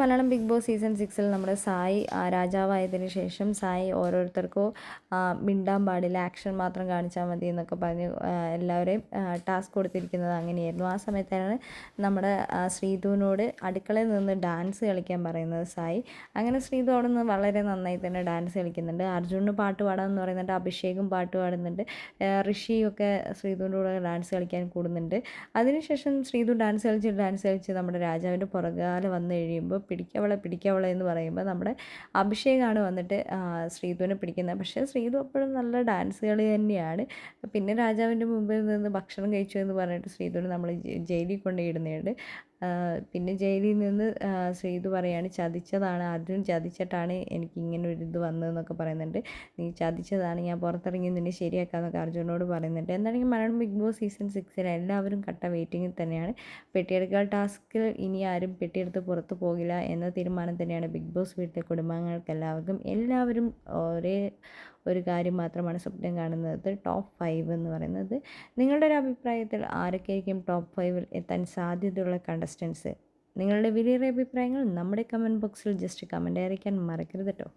Malayalam big boss season സിക്സിൽ നമ്മുടെ സായി രാജാവായതിനു ശേഷം സായി ഓരോരുത്തർക്കോ മിണ്ടാൻ പാടില്ല ആക്ഷൻ മാത്രം കാണിച്ചാൽ മതി എന്നൊക്കെ പറഞ്ഞ് എല്ലാവരെയും ടാസ്ക് കൊടുത്തിരിക്കുന്നത് അങ്ങനെയായിരുന്നു. ആ സമയത്താണ് നമ്മുടെ ശ്രീധുവിനോട് അടുക്കളയിൽ നിന്ന് ഡാൻസ് കളിക്കാൻ പറയുന്നത് സായി. അങ്ങനെ ശ്രീധു അവിടെ നിന്ന് വളരെ നന്നായി തന്നെ ഡാൻസ് കളിക്കുന്നുണ്ട്. അർജുനന് പാട്ട് പാടാമെന്ന് പറയുന്നുണ്ട് അഭിഷേകും പാട്ട് പാടുന്നുണ്ട് ഋഷിയൊക്കെ ശ്രീധുവിന്റെ കൂടെ ഡാൻസ് കളിക്കാൻ കൂടുന്നുണ്ട്. അതിനുശേഷം ശ്രീധു ഡാൻസ് കളിച്ച് ഡാൻസ് കളിച്ച് നമ്മുടെ രാജാവിന്റെ പുറകാലെ വന്നു കഴിയുമ്പോൾ പിടിക്കവളെ പിടിക്കവളെ എന്ന് പറയുമ്പോൾ നമ്മുടെ അഭിഷേകാണ് വന്നിട്ട് ശ്രീതുവിനെ പിടിക്കുന്നത്. പക്ഷേ ശ്രീധു അപ്പോഴും നല്ല ഡാൻസ് കളി തന്നെയാണ്. പിന്നെ രാജാവിന്റെ മുമ്പിൽ നിന്ന് ഭക്ഷണം കഴിച്ചു എന്ന് പറഞ്ഞിട്ട് ശ്രീധുവിനെ നമ്മൾ ജയിലിൽ കൊണ്ടുപോയിടുന്നുണ്ട് പിന്നെ ജയിലിൽ നിന്ന് ശ്രീതു പറയാണ് ചതിച്ചതാണ് അർജുൻ ചതിച്ചിട്ടാണ് എനിക്ക് ഇങ്ങനെ ഒരു ഇത് വന്നതെന്നൊക്കെ പറയുന്നുണ്ട്. നീ ചതിച്ചതാണ് ഞാൻ പുറത്തിറങ്ങി നിന്നെ ശരിയാക്കാമെന്നൊക്കെ അർജുനോട് പറയുന്നുണ്ട്. എന്താണെങ്കിൽ മലയാളം ബിഗ് ബോസ് സീസൺ സിക്സിൽ എല്ലാവരും കട്ട വെയിറ്റിങ്ങിൽ തന്നെയാണ്. പെട്ടിയെടുക്കൽ ടാസ്കിൽ ഇനി ആരും പെട്ടിയെടുത്ത് പുറത്ത് പോകില്ല എന്ന തീരുമാനം തന്നെയാണ് ബിഗ് ബോസ് വീട്ടിലെ കുടുംബാംഗങ്ങൾക്ക് എല്ലാവർക്കും എല്ലാവരും ഒരേ ഒരു കാര്യം മാത്രമാണ് സ്വപ്നം കാണുന്നത്. ടോപ്പ് ഫൈവ് എന്ന് പറയുന്നത്. നിങ്ങളുടെ ഒരു അഭിപ്രായത്തിൽ ആരൊക്കെയായിരിക്കും ടോപ്പ് ഫൈവിൽ എത്താൻ സാധ്യതയുള്ള കണ്ടസ്റ്റൻസ് നിങ്ങളുടെ വിലയേറിയ അഭിപ്രായങ്ങൾ നമ്മുടെ കമന്റ് ബോക്സിൽ ജസ്റ്റ് കമന്റ് അറിയിക്കാൻ മറക്കരുത് കേട്ടോ